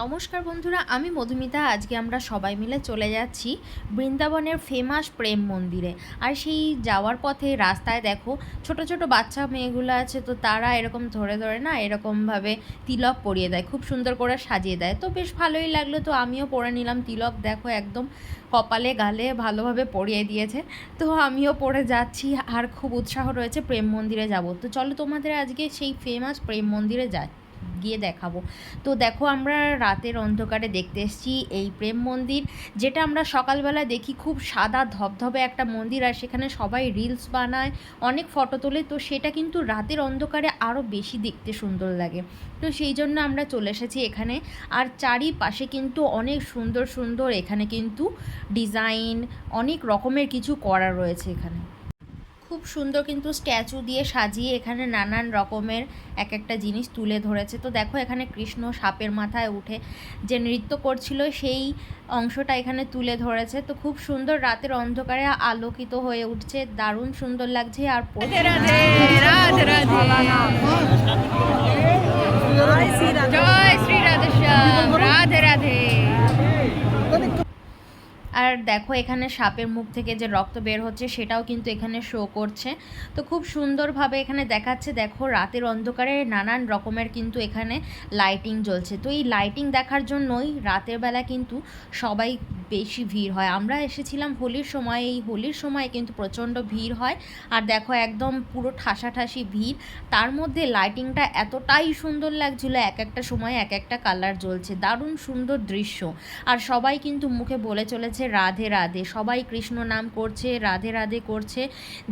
নমস্কার বন্ধুরা, আমি মধুমিতা। আজকে আমরা সবাই মিলে চলে যাচ্ছি বৃন্দাবনের ফেমাস প্রেম মন্দিরে। আর সেই যাওয়ার পথে রাস্তায় দেখো, ছোট ছোট বাচ্চা মেয়েগুলো আছে, তো তারা এরকম ধরে ধরে না এরকমভাবে তিলক পরিয়ে দেয়, খুব সুন্দর করে সাজিয়ে দেয়। তো বেশ ভালোই লাগল, তো আমিও পরে নিলাম তিলক। দেখো একদম কপালে গালে ভালোভাবে পরিয়ে দিয়েছে, তো আমিও পরে যাচ্ছি। আর খুব উৎসাহ রয়েছে প্রেম মন্দিরে যাব। তো চলো তোমাদের আজকে সেই ফেমাস প্রেম মন্দিরে যাই। গিয়ে দেখাবো। তো দেখো আমরা রাতের অন্ধকারে দেখতে এসেছি এই প্রেম মন্দির, যেটা আমরা সকালবেলা দেখি খুব সাদা ধবধবে একটা মন্দির আর সেখানে সবাই রিলস বানায়, অনেক ফটো তোলে। তো সেটা কিন্তু রাতের অন্ধকারে আরও বেশি দেখতে সুন্দর লাগে। তো সেই জন্য আমরা চলে এসেছি এখানে। আর চারিপাশে কিন্তু অনেক সুন্দর সুন্দর এখানে কিন্তু ডিজাইন অনেক রকমের কিছু করা রয়েছে এখানে। খুব সুন্দর কিন্তু স্ট্যাচু দিয়ে সাজিয়ে এখানে নানান রকমের এক একটা জিনিস তুলে ধরেছে। তো দেখো এখানে কৃষ্ণ সাপের মাথায় উঠে যে নৃত্য করছিল সেই অংশটা এখানে তুলে ধরেছে। তো খুব সুন্দর রাতের অন্ধকারে আলোকিত হয়ে উঠছে। দারুণ সুন্দর লাগছে আর প্রচুর- রাধে রাধে রাধে আর দেখো এখানে সাপের মুখ থেকে যে রক্ত বের হচ্ছে সেটাও কিন্তু এখানে শো করছে। তো খুব সুন্দরভাবে এখানে দেখাচ্ছে, দেখো রাতের অন্ধকারে নানান রকমের কিন্তু এখানে লাইটিং জ্বলছে। তো এই লাইটিং দেখার জন্যই রাতের বেলা কিন্তু সবাই বেশি ভিড় হয়। আমরা এসেছিলাম হোলির সময়, এই হোলির সময় কিন্তু প্রচণ্ড ভিড় হয়। আর দেখো একদম পুরো ঠাসাঠাসি ভিড়। তার মধ্যে লাইটিংটা এতটাই সুন্দর লাগছিল, এক একটা সময় এক একটা কালার জ্বলছে। দারুণ সুন্দর দৃশ্য। আর সবাই কিন্তু মুখে বলে চলেছে রাধে রাধে। সবাই কৃষ্ণ নাম করছে, রাধে রাধে করছে।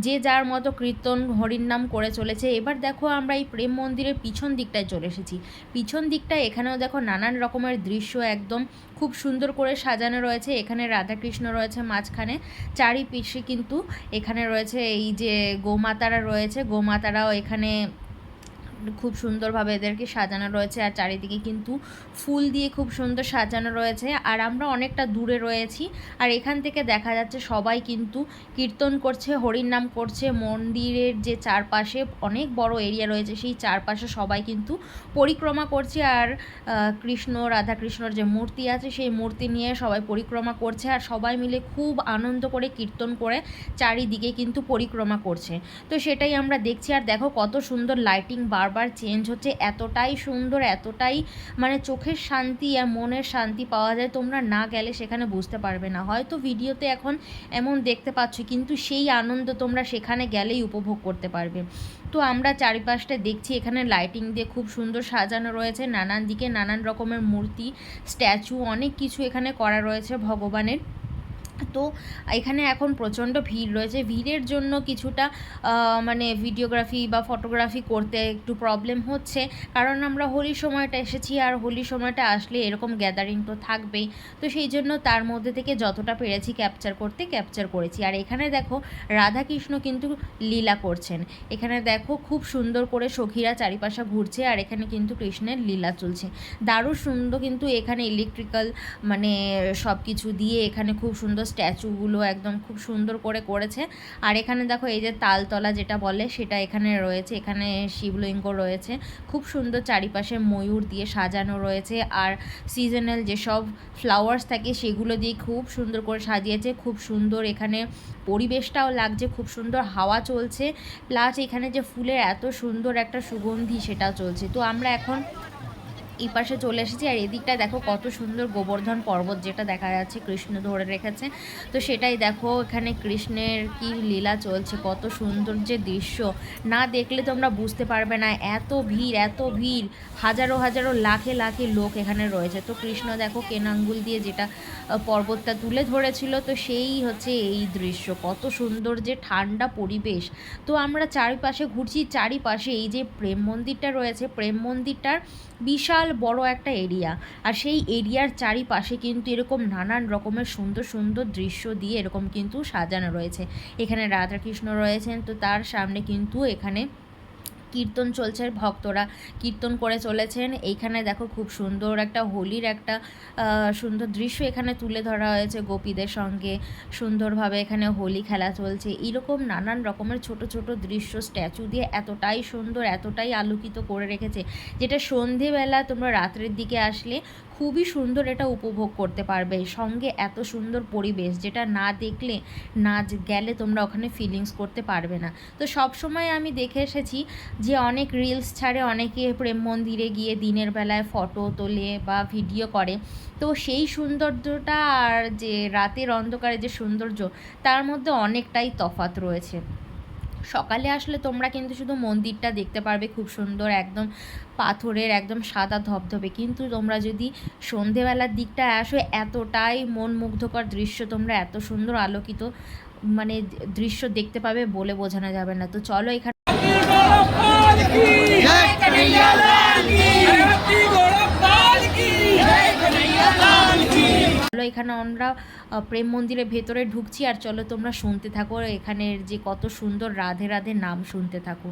যে যার মতো কীর্তন হরির নাম করে চলেছে। এবার দেখো আমরা এই প্রেম মন্দিরের পিছন দিকটায় চলে এসেছি। পিছন দিকটায় এখানেও দেখো নানান রকমের দৃশ্য একদম খুব সুন্দর করে সাজানো রয়েছে। এখানে রাধাকৃষ্ণ রয়েছে মাঝখানে। চারিপিসে কিন্তু এখানে রয়েছে এই যে গোমাতারা রয়েছে। গোমাতারাও এখানে খুব সুন্দরভাবে এদেরকে সাজানো রয়েছে আর চারিদিকে কিন্তু ফুল দিয়ে খুব সুন্দর সাজানো রয়েছে আর আমরা অনেকটা দূরে রয়েছি আর এখান থেকে দেখা যাচ্ছে সবাই কিন্তু কীর্তন করছে হরির নাম করছে, মন্দিরের যে চারপাশে অনেক বড় এরিয়া রয়েছে সেই চারপাশে সবাই কিন্তু পরিক্রমা করছে আর কৃষ্ণ, রাধাকৃষ্ণর যে মূর্তি আছে সেই মূর্তি নিয়ে সবাই পরিক্রমা করছে আর সবাই মিলে খুব আনন্দ করে কীর্তন করে চারিদিকে কিন্তু পরিক্রমা করছে। তো সেটাই আমরা দেখছি আর দেখো কত সুন্দর লাইটিং বারবার চেঞ্জ হচ্ছে, এতটাই সুন্দর, এতটাই মানে চোখের শান্তি আর মনের শান্তি পাওয়া যায়, তোমরা না গেলে সেখানে বুঝতে পারবে না। হয়তো ভিডিওতে এখন এমন দেখতে পাচ্ছ, কিন্তু সেই আনন্দ তোমরা সেখানে গেলেই উপভোগ করতে পারবে। তো আমরা চারিপাশটা দেখছি, এখানে লাইটিং দিয়ে খুব সুন্দর সাজানো রয়েছে, নানান দিকে নানান রকমের মূর্তি স্ট্যাচু অনেক কিছু এখানে করা রয়েছে ভগবানের। তো এখানে এখন প্রচণ্ড ভিড় রয়েছে। ভিড়ের জন্য কিছুটা মানে ভিডিওগ্রাফি বা ফটোগ্রাফি করতে একটু প্রবলেম হচ্ছে। কারণ আমরা হোলির সময়টা এসেছি আর হোলির সময়টা আসলে এরকম গ্যাদারিং তো থাকবেই। তো সেই জন্য তার মধ্যে থেকে যতটা পেরেছি ক্যাপচার করতে ক্যাপচার করেছি। আর এখানে দেখো, রাধাকৃষ্ণ কিন্তু লীলা করছেন। এখানে দেখো, খুব সুন্দর করে সখীরা চারিপাশে ঘুরছে আর এখানে কিন্তু কৃষ্ণের লীলা চলছে। দারুণ সুন্দর কিন্তু এখানে ইলেকট্রিক্যাল মানে সব কিছু দিয়ে এখানে খুব সুন্দর স্ট্যাচুগুলো একদম খুব সুন্দর করে করেছে। আর এখানে দেখো এই যে তালতলা যেটা বলে, সেটা এখানে রয়েছে। এখানে শিবলিঙ্গ রয়েছে। খুব সুন্দর চারিপাশে ময়ূর দিয়ে সাজানো রয়েছে। আর সিজনাল যেসব ফ্লাওয়ার্স থাকে, সেগুলো দিয়ে খুব সুন্দর করে সাজিয়েছে। খুব সুন্দর এখানে পরিবেশটাও লাগছে, খুব সুন্দর হাওয়া চলছে। প্লাস এখানে যে ফুলের এত সুন্দর একটা সুগন্ধি সেটা চলছে। তো আমরা এখন এই পাশে চলে এসেছি। আর এদিকটা দেখো কত সুন্দর গোবর্ধন পর্বত যেটা দেখা যাচ্ছে, কৃষ্ণ ধরে রেখেছে। তো সেটাই দেখো এখানে কৃষ্ণের কি লীলা চলছে, কত সুন্দর যে দৃশ্য। না দেখলে তোমরা বুঝতে পারবে না, এত ভিড় এত ভিড়। হাজারো হাজারো, লাখে লাখে লোক এখানে রয়েছে। তো কৃষ্ণ দেখো কেনাঙ্গুল দিয়ে যেটা পর্বতটা তুলে ধরেছিল, তো সেই হচ্ছে এই দৃশ্য। কত সুন্দর যে ঠান্ডা পরিবেশ। তো আমরা চারিপাশে ঘুরছি, চারিপাশে এই যে প্রেম মন্দিরটা রয়েছে, প্রেম মন্দিরটার বিশাল বড় একটা এরিয়া আর সেই এরিয়ার চারিপাশে কিন্তু এরকম নানান রকমের সুন্দর সুন্দর দৃশ্য দিয়ে এরকম কিন্তু সাজানো রয়েছে। এখানে রাধাকৃষ্ণ রয়েছেন, তো তার সামনে কিন্তু এখানে কীর্তন চলছে, ভক্তরা কীর্তন করে চলেছেন। এইখানে দেখো খুব সুন্দর একটা হোলির একটা সুন্দর দৃশ্য এখানে তুলে ধরা হয়েছে গোপীদের সঙ্গে। সুন্দরভাবে এখানে হোলি খেলা চলছে। এরকম নানান রকমের ছোট ছোট দৃশ্য, স্ট্যাচু দিয়ে এতটাই সুন্দর, এতটাই আলোকিত করে রেখেছে। যেটা সন্ধেবেলা তোমরা রাত্রের দিকে আসলে খুবই সুন্দর এটা উপভোগ করতে পারবে। সঙ্গে এত সুন্দর পরিবেশ যেটা না দেখলে, না গেলে তোমরা ওখানে ফিলিংস করতে পারবে না। তো সব সময় আমি দেখে এসেছি যে অনেক রিলস ছাড়ে, অনেকে প্রেম মন্দিরে গিয়ে দিনের বেলায় ফটো তোলে বা ভিডিও করে। তো সেই সৌন্দর্যটা আর যে রাতের অন্ধকারে যে সৌন্দর্য, তার মধ্যে অনেকটাই তফাৎ রয়েছে। সকালে আসলে তোমরা কিন্তু শুধু মন্দিরটা দেখতে পারবে খুব সুন্দর একদম পাথরের একদম সাদা ধবধবে। কিন্তু তোমরা যদি সন্ধেবেলার দিকটা আসো এতটাই মন মুগ্ধকর দৃশ্য তোমরা এত সুন্দর আলোকিত মানে দৃশ্য দেখতে পাবে বলে বোঝানো যাবে না। তো চলো এখানে চলো এখানে আমরা প্রেম মন্দিরের ভেতরে ঢুকছি। আর চলো তোমরা শুনতে থাকো, এখানের যে কত সুন্দর রাধে রাধে নাম শুনতে থাকো।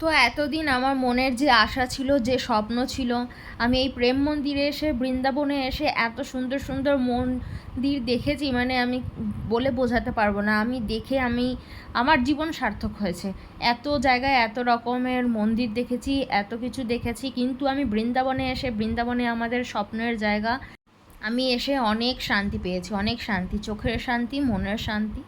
তো এতদিন আমার মনের যে আশা ছিল, যে স্বপ্ন ছিল, আমি এই প্রেম মন্দিরে এসে, বৃন্দাবনে এসে এত সুন্দর সুন্দর মন্দির দেখেছি মানে আমি বলে বোঝাতে পারব না। আমি দেখে আমি, আমার জীবন সার্থক হয়েছে। এত জায়গায় এত রকমের মন্দির দেখেছি, এত কিছু দেখেছি, কিন্তু আমি বৃন্দাবনে এসে, বৃন্দাবনে আমাদের স্বপ্নের জায়গা, আমি এসে অনেক শান্তি পেয়েছি, অনেক শান্তি, চোখের শান্তি, মনের শান্তি।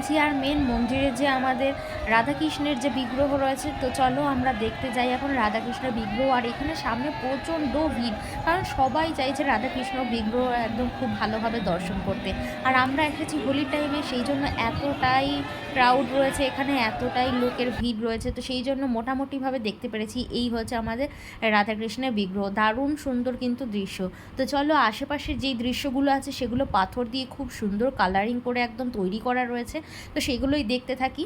গেছি আর মেন মন্দিরে যে আমাদের রাধাকৃষ্ণের যে বিগ্রহ রয়েছে, তো চলো আমরা দেখতে যাই এখন রাধাকৃষ্ণের বিগ্রহ। আর এখানে সামনে প্রচণ্ড ভিড়, কারণ সবাই চাইছে রাধাকৃষ্ণ বিগ্রহ একদম খুব ভালোভাবে দর্শন করতে। আর আমরা এসেছি হোলির টাইমে সেই জন্য এতটাই ক্রাউড রয়েছে এখানে, এতটাই লোকের ভিড় রয়েছে। তো সেই জন্য মোটামুটিভাবে দেখতে পেরেছি, এই হচ্ছে আমাদের রাধাকৃষ্ণের বিগ্রহ। দারুণ সুন্দর কিন্তু দৃশ্য। তো চলো, আশেপাশের যেই দৃশ্যগুলো আছে, সেগুলো পাথর দিয়ে খুব সুন্দর কালারিং করে একদম তৈরি করা রয়েছে। তো সেগুলোই দেখতে থাকি।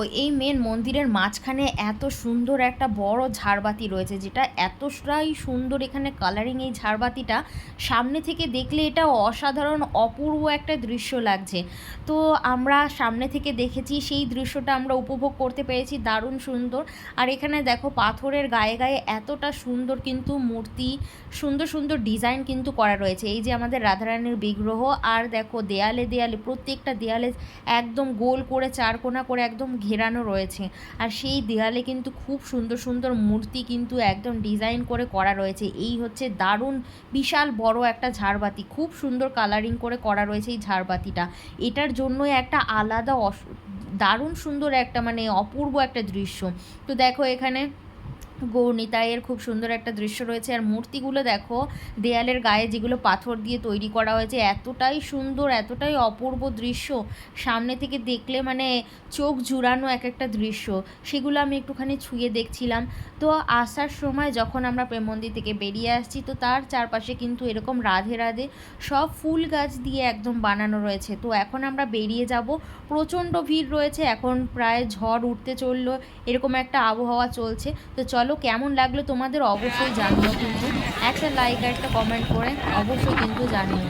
দেখো এই মেন মন্দিরের মাঝখানে এত সুন্দর একটা বড় ঝাড়বাতি রয়েছে, যেটা এতটাই সুন্দর এখানে কালারিং এই ঝাড়বাতিটা। সামনে থেকে দেখলে এটা অসাধারণ, অপূর্ব একটা দৃশ্য লাগছে। তো আমরা সামনে থেকে দেখেছি, সেই দৃশ্যটা আমরা উপভোগ করতে পেরেছি, দারুণ সুন্দর। আর এখানে দেখো, পাথরের গায়ে গায়ে এতটা সুন্দর কিন্তু মূর্তি, সুন্দর সুন্দর ডিজাইন কিন্তু করা রয়েছে। এই যে আমাদের রাধারানীর বিগ্রহ, আর দেখো দেয়ালে দেয়ালে, প্রত্যেকটা দেয়ালে একদম গোল করে, চারকোনা করে, একদম ঘেরানো রয়েছে। আর সেই দেয়ালে কিন্তু খুব সুন্দর সুন্দর মূর্তি কিন্তু একদম ডিজাইন করে করা রয়েছে। এই হচ্ছে দারুণ বিশাল বড় একটা ঝাড়বাতি। খুব সুন্দর কালারিং করে করা রয়েছে এই ঝাড়বাতিটা। এটার জন্যই একটা আলাদা দারুণ সুন্দর একটা মানে অপূর্ব একটা দৃশ্য। তো দেখো এখানে গৌরনিতাইয়ের খুব সুন্দর একটা দৃশ্য রয়েছে। আর মূর্তিগুলো দেখো, দেয়ালের গায়ে যেগুলো পাথর দিয়ে তৈরি করা হয়েছে, এতটাই সুন্দর, এতটাই অপূর্ব দৃশ্য। সামনে থেকে দেখলে মানে চোখ জুড়ানো এক একটা দৃশ্য। সেগুলো আমি একটুখানি ছুঁয়ে দেখছিলাম। তো আসার সময় যখন আমরা প্রেম মন্দির থেকে বেরিয়ে আসছি, তো তার চারপাশে কিন্তু এরকম রাধে রাধে সব ফুল গাছ দিয়ে একদম বানানো রয়েছে। তো এখন আমরা বেরিয়ে যাব। প্রচণ্ড ভিড় রয়েছে। এখন প্রায় ঝড় উঠতে চলল। এরকম একটা আবহাওয়া চলছে। তো চলো কেমন লাগল তোমাদের অবশ্যই জানিও কিন্তু। একটা লাইক আর একটা কমেন্ট করে অবশ্যই কিন্তু জানিও।